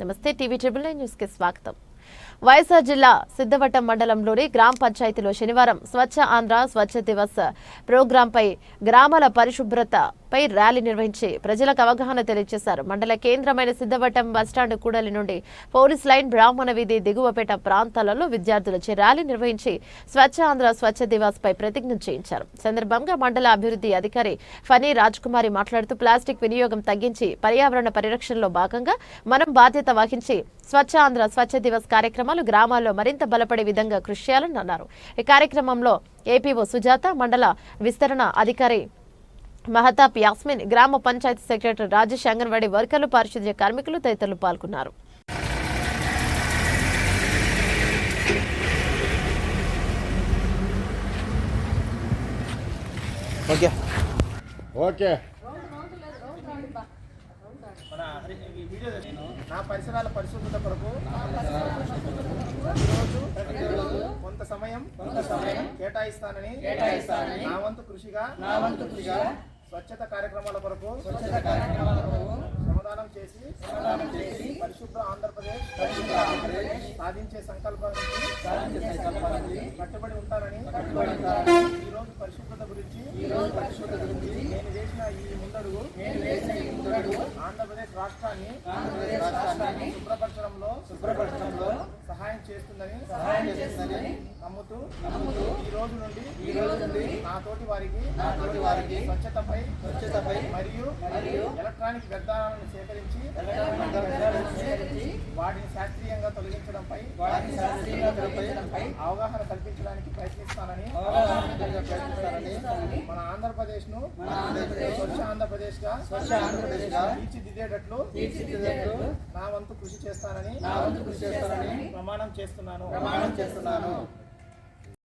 నమస్తే TV triple nine స్వాగతం. వైఎస్ఆర్ జిల్లా సిద్ధవటం మండలంలోని గ్రామ పంచాయతీలో శనివారం స్వచ్ఛ ఆంధ్ర స్వచ్ఛ దివస్ ప్రోగ్రాంపై గ్రామాల పరిశుభ్రత పై ర్యాలీ నిర్వహించి ప్రజలకు అవగాహన తెలియజేశారు. మండల కేంద్రమైన సిద్ధవటం బస్టాండ్ కూడలి నుండి పోలీస్ లైన్ బ్రాహ్మణ వీధి దిగువపేట ప్రాంతాలలో విద్యార్థులచే ర్యాలీ నిర్వహించి స్వచ్ఛ ఆంధ్ర స్వచ్ఛ దివాస్ పై ప్రతిజ్ఞ చేయించారు. సందర్భంగా మండల అభివృద్ధి అధికారి ఫనీ రాజ్కుమారి మాట్లాడుతూ ప్లాస్టిక్ వినియోగం తగ్గించి పర్యావరణ పరిరక్షణలో భాగంగా మనం బాధ్యత వహించి స్వచ్ఛ ఆంధ్ర స్వచ్ఛ దివస్ కార్యక్రమాలు గ్రామాల్లో మరింత బలపడే విధంగా కృషి చేయాలని అన్నారు. ఈ కార్యక్రమంలో ఏపీఓ సుజాత మండల విస్తరణ అధికారి మహతాబ్ యాస్మిన్ గ్రామ పంచాయతీ సెక్రటరీ రాజేష్ అంగన్వాడీ వర్కర్లు పారిశుద్ధ్య కార్మికులు తదితరులు పాల్గొన్నారు. ఓకే. ఓకే. నా పరిసరాల పరిశుభ్రత కొరకు కొంత సమయం కొంత సమయం కేటాయిస్తానని కేటాయిస్తానని నా వంతు కృషిగా నా వంతు కృషిగా స్వచ్ఛత కార్యక్రమాల కొరకు స్వచ్ఛత కార్యక్రమాల కొరకు శ్రమదానం చేసి పరిశుభ్ర ఆంధ్రప్రదేశ్ సాధించే సంకల్పానికి కట్టుబడి ఉంటానని ఈ రోజు పరిశుభ్రత గురించి ఈ రోజు పరిశుభ్రత గురించి నేను చేసిన ఈ ముందడుగు ఆంధ్రప్రదేశ్ రాష్ట్రాన్ని ఆంధ్రప్రదేశ్ రాష్ట్రాన్ని శుభ్రపరచడంలో శుభ్రపరచడంలో సహాయం చేస్తుందని చేస్తుందని నమ్ముతూ నమ్ముతూ ఈ రోజు నుండి ఈ రోజు నుండి నా తోటి వారికి నా తోటి వారికి స్వచ్ఛతపై స్వచ్ఛతపై మరియు మరియు ఎలక్ట్రానిక్ వ్యర్థాలను సేకరించి సేకరించి వాటిని శాస్త్రీయంగా తొలగించడంపై వాటిని శాస్త్రీయంగా తొలగించడంపై అవగాహన కల్పించడానికి ప్రయత్నిస్తానని ప్రయత్నిస్తానని మన ఆంధ్రప్రదేశ్ను స్వచ్ఛ ఆంధ్రప్రదేశ్గా స్వచ్ఛ ఆంధ్రప్రదేశ్గా తీర్చిదిద్దేటట్లు తీర్చిదిద్దేటట్లు నా వంతు కృషి చేస్తానని నా వంతు కృషి చేస్తానని ప్రమాణం చేస్తున్నాను. ప్రమాణం చేస్తున్నాను.